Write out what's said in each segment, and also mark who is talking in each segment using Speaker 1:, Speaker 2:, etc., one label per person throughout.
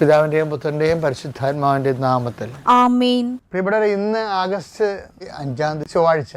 Speaker 1: പിതാവിന്റെയും പുത്രന്റെയും പരിശുദ്ധാത്മാവിന്റെയും നാമത്തിൽ.
Speaker 2: ആമേൻ.
Speaker 1: പ്രിയപ്പെട്ടവരെ ഇന്ന് ആഗസ്റ്റ് അഞ്ചാം തീയതി ചൊവ്വാഴ്ച.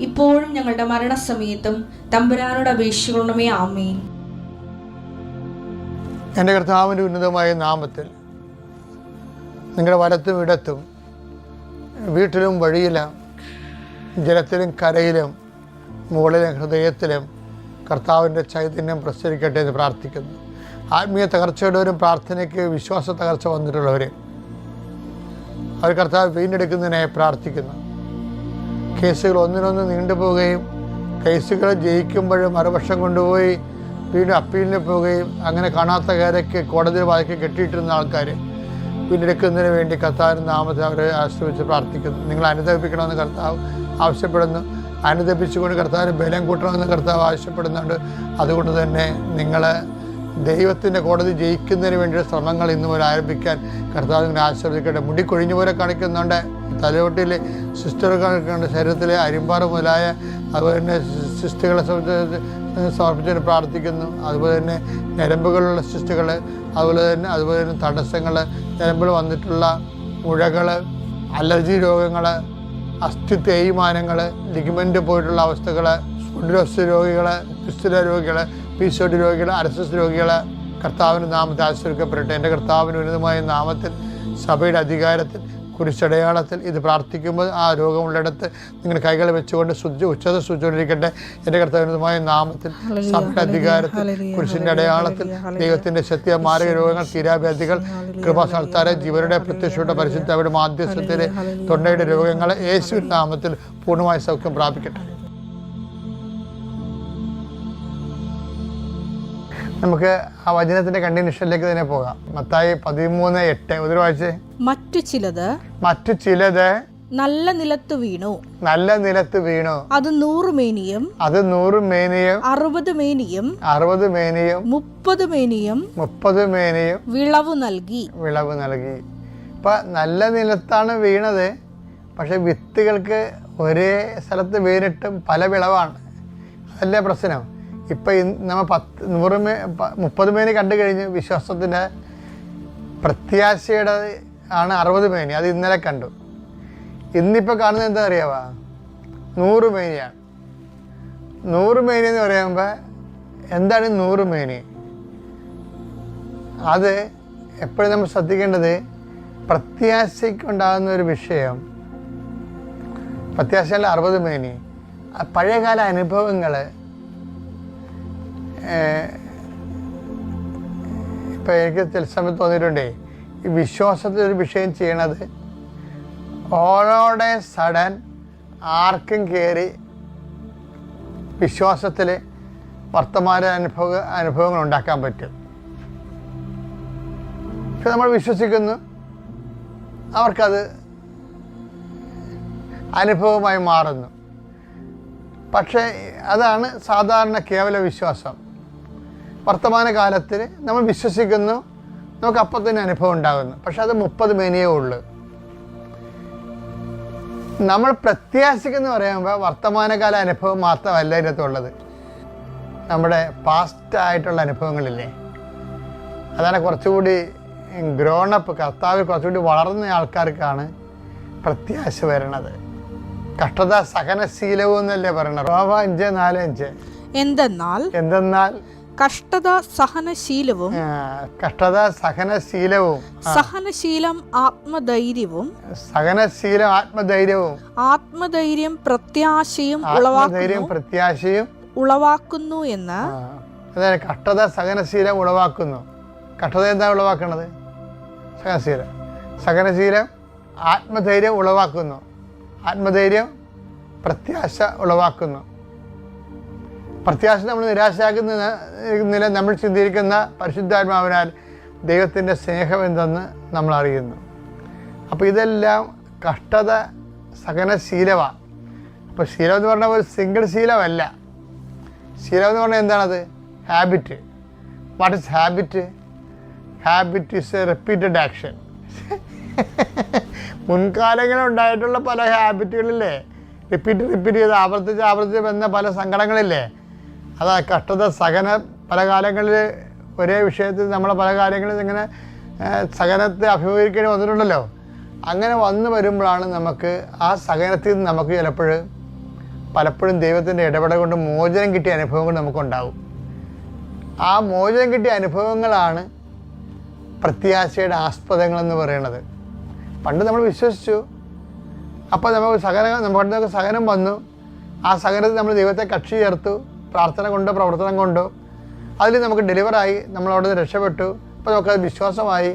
Speaker 3: ഇപ്പോഴും ഞങ്ങളുടെ മരണസമയത്തും തമ്പുരാനോട് അപേക്ഷിക്കണമേ ആമേൻ.
Speaker 1: എന്റെ കർത്താവിന്റെ ഉന്നതമായ നാമത്തിൽ നിങ്ങളുടെ വലത്തും ഇടത്തും വീട്ടിലും വഴിയിലും ജലത്തിലും കരയിലും മുകളിലും ഹൃദയത്തിലും കർത്താവിന്റെ ചൈതന്യം പ്രസരിക്കട്ടെ എന്ന് പ്രാർത്ഥിക്കുന്നു. ആത്മീയ തകർച്ചയുള്ളവരും പ്രാർത്ഥനയ്ക്ക് വിശ്വാസ തകർച്ച വന്നിട്ടുള്ളവരെ അവർ കർത്താവ് വീണ്ടെടുക്കുന്നതിനായി പ്രാർത്ഥിക്കുന്നു. കേസുകൾ ഒന്നിനൊന്ന് നീണ്ടുപോവുകയും കേസുകൾ ജയിക്കുമ്പോൾ മറുപക്ഷം കൊണ്ടുപോയി വീണ്ടും അപ്പീലിന് പോവുകയും അങ്ങനെ കാണാത്ത കാര്യക്ക് കോടതി വായിക്ക് കെട്ടിയിട്ടിരുന്ന ആൾക്കാർ വീണ്ടെടുക്കുന്നതിന് വേണ്ടി കർത്താവിന്റെ നാമത്തെ അവരെ ആശ്രയിച്ച് പ്രാർത്ഥിക്കുന്നു. നിങ്ങൾ അനുദപിക്കണമെന്ന് കർത്താവ് ആവശ്യപ്പെടുന്നു. അനുദപിച്ചുകൊണ്ട് കർത്താവിന് ബലം കൂട്ടണമെന്ന് കർത്താവ് ആവശ്യപ്പെടുന്നുണ്ട്. അതുകൊണ്ട് തന്നെ നിങ്ങൾ ദൈവത്തിന്റെ കോടതി ജയിക്കുന്നതിന് വേണ്ടിയുള്ള ശ്രമങ്ങൾ ഇന്ന് മുതൽ ആരംഭിക്കാൻ കർത്താവിനെ ആശ്രയിക്കട്ടെ മുടി കൊഴിഞ്ഞു പോലെ കാണിക്കുന്നുണ്ട്. തലയോട്ടിലെ സിസ്റ്ററുകളുടെ ശരീരത്തിലെ അരിമ്പാറ് മുതലായ അതുപോലെ തന്നെ സിസ്റ്റുകളെ സമർപ്പിച്ചുകൊണ്ട് പ്രാർത്ഥിക്കുന്നു. അതുപോലെ തന്നെ ഞരമ്പുകളുള്ള സിസ്റ്റുകൾ അതുപോലെ തന്നെ അതുപോലെ തന്നെ തടസ്സങ്ങൾ ഞരമ്പുകൾ വന്നിട്ടുള്ള മുഴകൾ അലർജി രോഗങ്ങൾ അസ്ഥി തേയ്മാനങ്ങൾ ലിഗമെന്റ് പോയിട്ടുള്ള അവസ്ഥകൾ സ്പോണ്ടിലോസ് രോഗികൾ ക്രിസ്തുല രോഗികൾ പീസോട്ടി രോഗികൾ ആർ എസ് എസ് രോഗികൾ കർത്താവിന്റെ നാമത്തിൽ ആശ്രയിക്കപ്പെടട്ടെ എന്റെ കർത്താവിന് ഉന്നതമായ നാമത്തിൽ സഭയുടെ അധികാരത്തിൽ കുരിശടയാളത്തിൽ ഇത് പ്രാർത്ഥിക്കുമ്പോൾ ആ രോഗമുള്ളിടത്ത് നിങ്ങൾ കൈകൾ വെച്ചുകൊണ്ട് ശുദ്ധ ഉച്ചത സൂചിച്ചുകൊണ്ടിരിക്കട്ടെ എന്റെ കർത്താവിനുമായ നാമത്തിൽ സഭയുടെ അധികാരത്തിൽ കുരിശിന്റെ അടയാളത്തിൽ ദൈവത്തിന്റെ ശക്തിയ മാരക രോഗങ്ങൾ തീരാവ്യാധികൾ കൃപാസ്ഥാനത്താരെ ജീവരുടെ പ്രത്യക്ഷയുടെ പരിശുദ്ധ അവരുടെ മാധ്യസ്ഥത്തിലെ തൊണ്ടയുടെ രോഗങ്ങളെ യേശു നാമത്തിൽ പൂർണമായ സൗഖ്യം പ്രാപിക്കട്ടെ. നമുക്ക് ആ വചനത്തിന്റെ കണ്ടിന്യൂഷനിലേക്ക് തന്നെ പോകാം. മത്തായി പതിമൂന്ന് എട്ട്. ഒരു വായിച്ചേ.
Speaker 4: മറ്റു ചിലത്
Speaker 1: മറ്റു ചിലത്
Speaker 4: നല്ല നിലത്ത് വീണു.
Speaker 1: നല്ല നിലത്ത് വീണു.
Speaker 4: അത് നൂറ് മേനിയും
Speaker 1: അത് നൂറ് മേനിയും
Speaker 4: അറുപത് മേനിയും
Speaker 1: അറുപത് മേനിയും
Speaker 4: മുപ്പത് മേനിയും
Speaker 1: മുപ്പത് മേനിയും
Speaker 4: വിളവ് നൽകി.
Speaker 1: വിളവ് നൽകി. ഇപ്പൊ നല്ല നിലത്താണ് വീണത്. പക്ഷെ വിത്തുകൾക്ക് ഒരേ സ്ഥലത്ത് വീണിട്ടും പല വിളവാണ്. അതല്ലേ പ്രശ്നം? ഇപ്പം നമ്മൾ പത്ത് നൂറ് മേ മുപ്പത് മേനി കണ്ടു കഴിഞ്ഞ് വിശ്വാസത്തിന്റെ പ്രത്യാശയുടെ ആണ് അറുപത് മേനി അത് ഇന്നലെ കണ്ടു. ഇന്നിപ്പോൾ കാണുന്നത് എന്താ അറിയാവാ? നൂറ് മേനിയാണ്. നൂറ് മേനി എന്ന് പറയുമ്പോൾ എന്താണ് നൂറ് മേനി? അത് എപ്പോഴും നമ്മൾ ശ്രദ്ധിക്കേണ്ടത് പ്രത്യാശയ്ക്കുണ്ടാകുന്ന ഒരു വിഷയം. പ്രത്യാശയല്ല അറുപത് മേനി. പഴയകാല അനുഭവങ്ങൾ ഇപ്പം എനിക്ക് ചില സമയത്ത് തോന്നിയിട്ടുണ്ടേ ഈ വിശ്വാസത്തിൽ ഒരു വിഷയം ചെയ്യണത് ഓരോടെ സഡൻ ആർക്കും കയറി വിശ്വാസത്തിൽ വർത്തമാന അനുഭവ അനുഭവങ്ങൾ ഉണ്ടാക്കാൻ പറ്റും. പക്ഷെ നമ്മൾ വിശ്വസിക്കുന്നു അവർക്കത് അനുഭവമായി മാറുന്നു. പക്ഷേ അതാണ് സാധാരണ കേവല വിശ്വാസം. വർത്തമാന കാലത്തിൽ നമ്മൾ വിശ്വസിക്കുന്നു. നമുക്ക് അപ്പം തന്നെ അനുഭവം ഉണ്ടാകുന്നു. പക്ഷെ അത് മുപ്പത് മേനിയേ ഉള്ളൂ. നമ്മൾ പ്രത്യാശിക്കുന്ന പറയുമ്പോൾ വർത്തമാനകാല അനുഭവം മാത്രമല്ല ഇതിനകത്തുള്ളത്. നമ്മുടെ പാസ്റ്റ് ആയിട്ടുള്ള അനുഭവങ്ങളില്ലേ? അതാണ് കുറച്ചുകൂടി ഗ്രോണപ്പ് കർത്താവിൽ കുറച്ചുകൂടി വളർന്ന ആൾക്കാർക്കാണ് പ്രത്യാശ വരണത്. കഷ്ടത സഹനശീലവും എന്നല്ലേ പറയണത് റോമ അഞ്ച് നാല് അഞ്ച്.
Speaker 4: എന്തെന്നാൽ
Speaker 1: എന്തെന്നാൽ
Speaker 4: കഷ്ടത സഹനശീലവും
Speaker 1: കഷ്ടത സഹനശീലവും
Speaker 4: സഹനശീലം ആത്മധൈര്യവും
Speaker 1: സഹനശീലം ആത്മധൈര്യവും.
Speaker 4: ആത്മധൈര്യം പ്രത്യാശയും ഉളവാക്കുന്നു.
Speaker 1: പ്രത്യാശയും.
Speaker 4: ഉളവാക്കുന്നു എന്ന്
Speaker 1: അതായത് കഷ്ടത സഹനശീലം ഉളവാക്കുന്നു. കഷ്ടത എന്താ ഉളവാക്കുന്നത് സഹനശീലം. സഹനശീലം ആത്മധൈര്യം ഉളവാക്കുന്നു. ആത്മധൈര്യം പ്രത്യാശ ഉളവാക്കുന്നു. പ്രത്യാശ നമ്മൾ നിരാശയാക്കുന്ന നമ്മൾ ചിന്തിയിരിക്കുന്ന പരിശുദ്ധാത്മാവിനാൽ ദൈവത്തിന്റെ സ്നേഹം എന്തെന്ന് നമ്മൾ അറിയുന്നു. അപ്പോൾ ഇതെല്ലാം കഷ്ടത സഹനശീലമാണ് അപ്പോൾ ശീലം എന്ന് പറഞ്ഞാൽ ഒരു സിംഗിൾ ശീലമല്ല. ശീലം എന്ന് പറഞ്ഞാൽ എന്താണത്? Habit what is habit habit is a repeated action മുൻകാലങ്ങളിൽ ഉണ്ടായിട്ടുള്ള പല ഹാബിറ്റുകളില്ലേ റിപ്പീറ്റ് റിപ്പീറ്റ് ചെയ്ത് ആവർത്തിച്ച് ആവർത്തിച്ച് വന്ന പല സങ്കടങ്ങളില്ലേ? അതാ കഷ്ടത സഹന പല കാലങ്ങളിൽ ഒരേ വിഷയത്തിൽ നമ്മൾ പല കാര്യങ്ങളിൽ ഇങ്ങനെ സഹനത്തെ അഭിമുഖീകരിക്കേണ്ടി വന്നിട്ടുണ്ടല്ലോ. അങ്ങനെ വന്നു വരുമ്പോഴാണ് നമുക്ക് ആ സഹനത്തിൽ നിന്ന് നമുക്ക് ചിലപ്പോൾ പലപ്പോഴും ദൈവത്തിന്റെ ഇടപെടൽ കൊണ്ട് മോചനം കിട്ടിയ അനുഭവങ്ങൾ നമുക്കുണ്ടാവും. ആ മോചനം കിട്ടിയ അനുഭവങ്ങളാണ് പ്രത്യാശയുടെ ആസ്പദങ്ങളെന്ന് പറയുന്നത്. പണ്ട് നമ്മൾ വിശ്വസിച്ചു. അപ്പോൾ നമുക്ക് സഹനം നമ്മുടെ സഹനം വന്നു. ആ സഹനത്തിൽ നമ്മൾ ദൈവത്തെ കക്ഷി ചേർത്തു. പ്രാർത്ഥന കൊണ്ടോ പ്രവർത്തനം കൊണ്ടോ അതിൽ നമുക്ക് ഡെലിവറായി നമ്മൾ അവിടെ നിന്ന് രക്ഷപ്പെട്ടു അപ്പോൾ നമുക്കത് വിശ്വാസമായി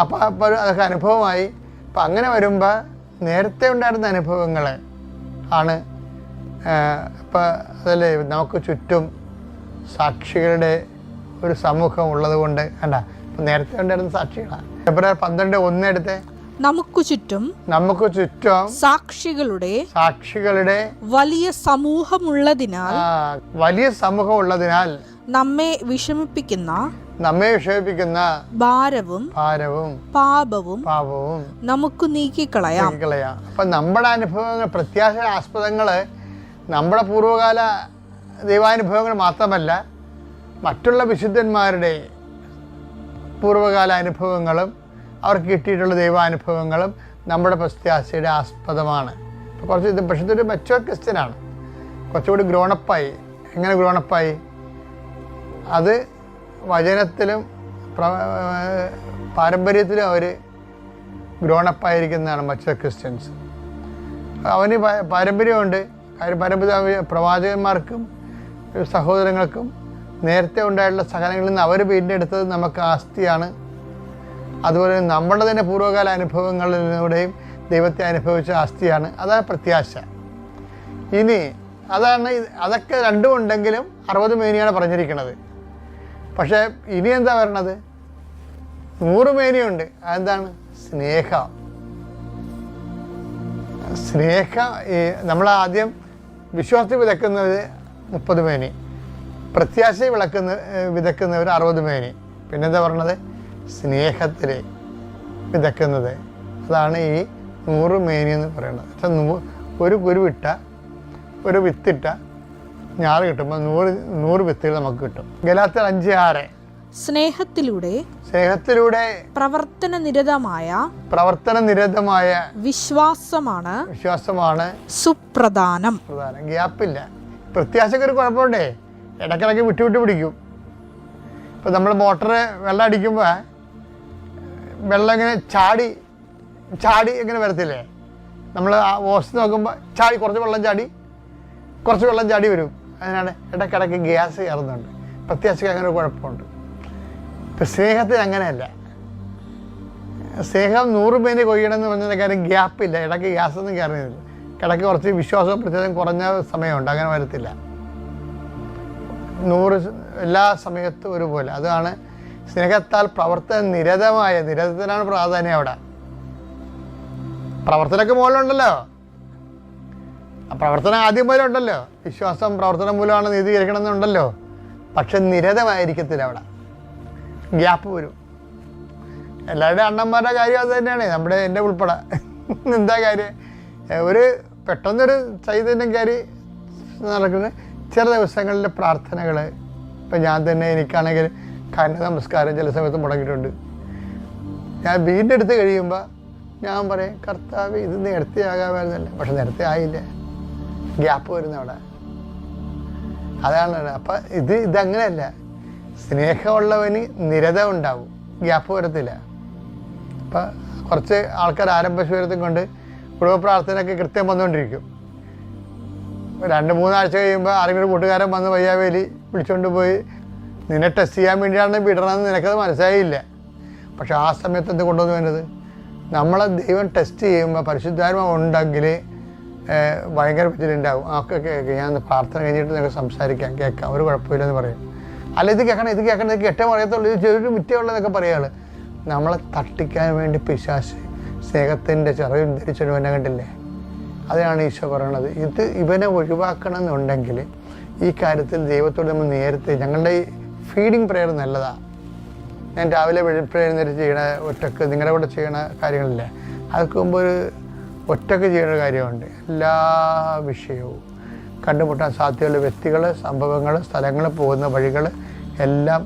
Speaker 1: അപ്പോൾ അപ്പോൾ അതൊക്കെ അനുഭവമായി. അപ്പം അങ്ങനെ വരുമ്പോൾ നേരത്തെ ഉണ്ടായിരുന്ന അനുഭവങ്ങൾ ആണ് ഇപ്പം അതല്ലേ നമുക്ക് ചുറ്റും സാക്ഷികളുടെ ഒരു സമൂഹം ഉള്ളത് കൊണ്ട് അല്ല ഇപ്പം നേരത്തെ ഉണ്ടായിരുന്ന സാക്ഷികളാണ് ഫെബ്രുവരി പന്ത്രണ്ട് ഒന്നെടുത്ത്
Speaker 4: നമുക്ക് ചുറ്റും
Speaker 1: നമുക്ക് ചുറ്റും
Speaker 4: സാക്ഷികളുടെ
Speaker 1: സാക്ഷികളുടെ
Speaker 4: വലിയ സമൂഹമുള്ളതിനാൽ
Speaker 1: വലിയ സമൂഹം ഉള്ളതിനാൽ
Speaker 4: നമ്മെ വിഷമിപ്പിക്കുന്ന
Speaker 1: നമ്മെ വിഷമിപ്പിക്കുന്ന
Speaker 4: ഭാരവും
Speaker 1: ഭാരവും
Speaker 4: പാപവും
Speaker 1: പാപവും
Speaker 4: നമുക്ക് നീക്കിക്കളയാം.
Speaker 1: കളയാം അപ്പൊ നമ്മുടെ അനുഭവങ്ങൾ പ്രത്യാശ ആസ്പദങ്ങൾ നമ്മുടെ പൂർവകാല ദൈവാനുഭവങ്ങൾ മാത്രമല്ല മറ്റുള്ള വിശുദ്ധന്മാരുടെ പൂർവകാല അനുഭവങ്ങളും അവർക്ക് കിട്ടിയിട്ടുള്ള ദൈവാനുഭവങ്ങളും നമ്മുടെ പ്രത്യാശയുടെ ആസ്പദമാണ്. അപ്പോൾ കുറച്ച് ഇത് പക്ഷേ ഇതൊരു മെച്ചുവർ ക്രിസ്ത്യനാണ് കുറച്ചുകൂടി ഗ്രോണപ്പായി എങ്ങനെ ഗ്രോണപ്പായി അത് വചനത്തിലും പ്ര- പാരമ്പര്യത്തിലും അവർ ഗ്രോണപ്പായിരിക്കുന്നതാണ് മെച്ചോർ ക്രിസ്ത്യൻസ് അവന് പാരമ്പര്യമുണ്ട്. കാര്യം പാരമ്പര്യ പ്രവാചകന്മാർക്കും സഹോദരങ്ങൾക്കും നേരത്തെ ഉണ്ടായിട്ടുള്ള സഹനങ്ങളിൽ നിന്ന് അവർ വീണ്ടെടുത്തത് നമുക്ക് ആസ്തിയാണ്. അതുപോലെ നമ്മുടെ തന്നെ പൂർവകാല അനുഭവങ്ങളിലൂടെയും ദൈവത്തെ അനുഭവിച്ച ആസ്തിയാണ്. അതാണ് പ്രത്യാശ. ഇനി അതാണ് അതൊക്കെ രണ്ടും ഉണ്ടെങ്കിലും അറുപത് മേനിയാണ് പറഞ്ഞിരിക്കുന്നത്. പക്ഷേ ഇനി എന്താ വരണത്? നൂറ് മേനിയുണ്ട്. അതെന്താണ്? സ്നേഹ. സ്നേഹം നമ്മൾ ആദ്യം വിശ്വാസത്തിൽ വിതക്കുന്നത് മുപ്പത് മേനി. പ്രത്യാശ വിളക്കുന്ന വിതക്കുന്നവർ അറുപത് മേനി. പിന്നെന്താ പറഞ്ഞത്? സ്നേഹത്തിൽ വിതക്കുന്നത്. അതാണ് ഈ നൂറ് മേനി എന്ന് പറയുന്നത്. പക്ഷെ നൂ- ഒരു കുരുവിട്ട ഒരു വിത്തിട്ട ഞാറ് കിട്ടുമ്പോൾ നൂറ് നൂറ് വിത്തുകൾ നമുക്ക് കിട്ടും. ഗലാത്തിൽ അഞ്ച് ആറ്.
Speaker 4: സ്നേഹത്തിലൂടെ
Speaker 1: സ്നേഹത്തിലൂടെ
Speaker 4: പ്രവർത്തന നിരതമായ
Speaker 1: പ്രവർത്തന നിരതമായ
Speaker 4: വിശ്വാസമാണ്
Speaker 1: വിശ്വാസമാണ്
Speaker 4: സുപ്രധാനം.
Speaker 1: പ്രധാനം. ഗ്യാപ്പില്ല. പ്രത്യാശക്ക് ഒരു കുഴപ്പമുണ്ടേ. ഇടക്കിടക്ക് വിട്ടുവിട്ട് പിടിക്കും. ഇപ്പം നമ്മൾ മോട്ടർ വെള്ളം അടിക്കുമ്പോൾ വെള്ളം ഇങ്ങനെ ചാടി ചാടി ഇങ്ങനെ വരത്തില്ലേ? നമ്മൾ ആ ഓസ് നോക്കുമ്പോൾ ചാടി കുറച്ച് വെള്ളം ചാടി കുറച്ച് വെള്ളം ചാടി വരും. അതിനാണ് ഇടയ്ക്കിടയ്ക്ക് ഗ്യാസ് കയറുന്നുണ്ട്. പ്രത്യാശയ്ക്ക് അങ്ങനെ ഒരു കുഴപ്പമുണ്ട്. ഇപ്പം സ്നേഹത്തിന് അങ്ങനെയല്ല. സ്നേഹം നൂറ് പേര് കൊയ്യണമെന്ന് എന്ന് പറഞ്ഞ കാര്യം ഗ്യാപ്പില്ല ഇടയ്ക്ക് ഗ്യാസ് ഒന്നും കയറുന്നില്ല. ഇടയ്ക്ക് കുറച്ച് വിശ്വാസവും പ്രത്യേകം കുറഞ്ഞ സമയമുണ്ട്. അങ്ങനെ വരത്തില്ല. നൂറ് എല്ലാ സമയത്തും ഒരുപോലെ. അതാണ് സ്നേഹത്താൽ പ്രവർത്തന നിരതമായ നിരതത്തിനാണ് പ്രാധാന്യം അവിടെ. പ്രവർത്തനമൊക്കെ മൂലമുണ്ടല്ലോ പ്രവർത്തനം ആദ്യം മുതലേ ഉണ്ടല്ലോ. വിശ്വാസം പ്രവർത്തനം മൂലമാണ് നീതീകരിക്കണം എന്നുണ്ടല്ലോ പക്ഷെ നിരതമായിരിക്കത്തില്ല അവിടെ. ഗ്യാപ്പ് വരും. എല്ലാവരുടെയും അണ്ണന്മാരുടെ കാര്യം അത് തന്നെയാണ്. നമ്മുടെ എന്റെ ഉൾപ്പെടെ. എന്താ കാര്യം? ഒരു പെട്ടെന്നൊരു ചൈതന്യം കയറി നടക്കുന്ന ചില ദിവസങ്ങളിലെ പ്രാർത്ഥനകൾ ഇപ്പം ഞാൻ തന്നെ എനിക്കാണെങ്കിൽ കന്ന നമസ്കാരം ചില സമയത്ത് മുടങ്ങിയിട്ടുണ്ട്. ഞാൻ വീണ്ടും എടുത്ത് കഴിയുമ്പോൾ ഞാൻ പറയും കർത്താവ് ഇത് നേരത്തെ ആകാമായിരുന്നല്ലേ? പക്ഷെ നേരത്തെ ആയില്ല. ഗ്യാപ്പ് വരുന്ന അവിടെ. അതാണ് അപ്പം ഇത് ഇതങ്ങനെയല്ല. സ്നേഹമുള്ളവന് നിരത ഉണ്ടാവും. ഗ്യാപ്പ് വരത്തില്ല. അപ്പം കുറച്ച് ആൾക്കാർ ആരംഭശൂരത്തും കൊണ്ട് കുടുംബ പ്രാർത്ഥനയൊക്കെ കൃത്യം വന്നുകൊണ്ടിരിക്കും. രണ്ട് മൂന്നാഴ്ച കഴിയുമ്പോൾ ആരെങ്കിലും കൂട്ടുകാരൻ വന്ന് വയ്യാവേലി വിളിച്ചുകൊണ്ട് പോയി നിന്നെ ടെസ്റ്റ് ചെയ്യാൻ വേണ്ടിയാണ് വിടണമെന്ന് നിനക്കത് മനസ്സിലായില്ല. പക്ഷെ ആ സമയത്ത് എന്ത് കൊണ്ടുവന്ന് വരുന്നത് നമ്മളെ ദൈവം ടെസ്റ്റ് ചെയ്യുമ്പോൾ പരിശുദ്ധാത്മ ഉണ്ടെങ്കിൽ ഭയങ്കര വിജിലുണ്ടാവും ആ ഞാൻ പ്രാർത്ഥന കഴിഞ്ഞിട്ട് നിങ്ങൾക്ക് സംസാരിക്കാം കേൾക്കാം. ഒരു കുഴപ്പമില്ലെന്ന് പറയും. അല്ല ഇത് കേൾക്കണം ഇത് കേൾക്കണം ഇത് കേട്ടേ പറയത്തുള്ളൂ ഇത് ചെറിയൊരു മിറ്റുള്ളതൊക്കെ പറയുകയാണ് നമ്മളെ തട്ടിക്കാൻ വേണ്ടി പിശാശ് സ്നേഹത്തിന്റെ ചെറിയ ചിറകിൽ എന്നെ കണ്ടില്ലേ? അതിനാണ് ഈശോ പറയണത്. ഇത് ഇവനെ ഒഴിവാക്കണം എന്നുണ്ടെങ്കിൽ ഈ കാര്യത്തിൽ ദൈവത്തോട് നമ്മൾ നേരത്തെ ഞങ്ങളുടെ ഫീഡിങ് പ്രെയർ നല്ലതാണ് ഞാൻ രാവിലെ വെളുപ്പ് എഴുന്നേറ്റ് ചെയ്യണ ഒറ്റയ്ക്ക് നിങ്ങളുടെ കൂടെ ചെയ്യണ കാര്യങ്ങളില്ലേ അതൊക്കെ മുമ്പ് ഒരു ഒറ്റയ്ക്ക് ചെയ്യുന്ന കാര്യമുണ്ട്. എല്ലാ വിഷയവും. കണ്ടുമുട്ടാൻ സാധ്യതയുള്ള വ്യക്തികൾ സംഭവങ്ങൾ സ്ഥലങ്ങൾ പോകുന്ന വഴികൾ എല്ലാം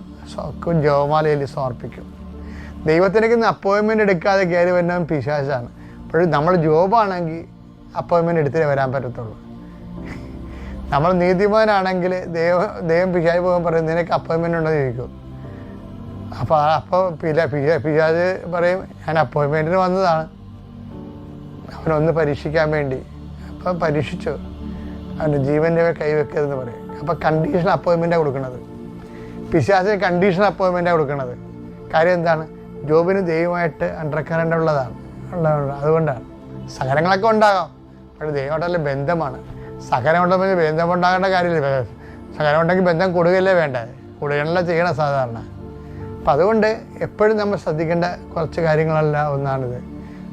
Speaker 1: ജോമാലയിൽ സമർപ്പിക്കും. ദൈവത്തിനേക്ക് അപ്പോയിൻമെന്റ് എടുക്കാതെ കയറി വരുന്നവൻ പിശാചാണ് അപ്പോഴും നമ്മൾ ജോബാണെങ്കിൽ അപ്പോയിൻമെന്റ് എടുത്തിട്ടേ വരാൻ പറ്റത്തുള്ളൂ. നമ്മൾ നീതിമാനാണെങ്കിൽ ദൈവം ദൈവം പിശാജ് പോകാൻ പറയും നിനക്ക് അപ്പോയിൻമെന്റ് ഉണ്ടെന്ന് ചോദിക്കും. അപ്പോൾ അപ്പോൾ പില പിശാ പിശാജ് പറയും ഞാൻ അപ്പോയിൻമെന്റിന് വന്നതാണ്. അവനൊന്ന് പരീക്ഷിക്കാൻ വേണ്ടി. അപ്പം പരീക്ഷിച്ചു. അവന്റെ ജീവന്റെ കൈവെക്കരുതെന്ന് പറയും. അപ്പോൾ കണ്ടീഷൻ അപ്പോയിൻമെന്റാണ് കൊടുക്കുന്നത് പിശാസിന് കണ്ടീഷൻ അപ്പോയിൻമെന്റാണ് കൊടുക്കുന്നത് കാര്യം എന്താണ്? ജോബിന് ദൈവമായിട്ട് അണ്ടർക്കറന്റ് ഉള്ളതാണ്. ഉള്ളതാണ്. അതുകൊണ്ടാണ്. സഹനങ്ങളൊക്കെ ഉണ്ടാകാം. പക്ഷേ ദൈവമായിട്ടുള്ള ബന്ധമാണ്. സഹനം ഉണ്ടെങ്കിൽ ബന്ധം ഉണ്ടാകേണ്ട കാര്യമില്ല. സഹനം ഉണ്ടെങ്കിൽ ബന്ധം കൊടുകയല്ലേ വേണ്ടത് കൊടുകയല്ല ചെയ്യണം സാധാരണ. അപ്പം അതുകൊണ്ട് എപ്പോഴും നമ്മൾ ശ്രദ്ധിക്കേണ്ട കുറച്ച് കാര്യങ്ങളല്ല ഒന്നാണിത്.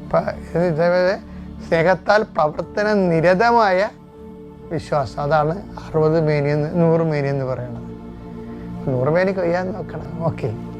Speaker 1: അപ്പം ഇത് ഇതേപോലെ സ്നേഹത്താൽ പ്രവർത്തന നിരതമായ വിശ്വാസം. അതാണ് അറുപത് മേനി എന്ന് നൂറ് മേനി എന്ന് പറയുന്നത്. നൂറ് മേനി കൊയ്യാൻ നോക്കണം. ഓക്കെ.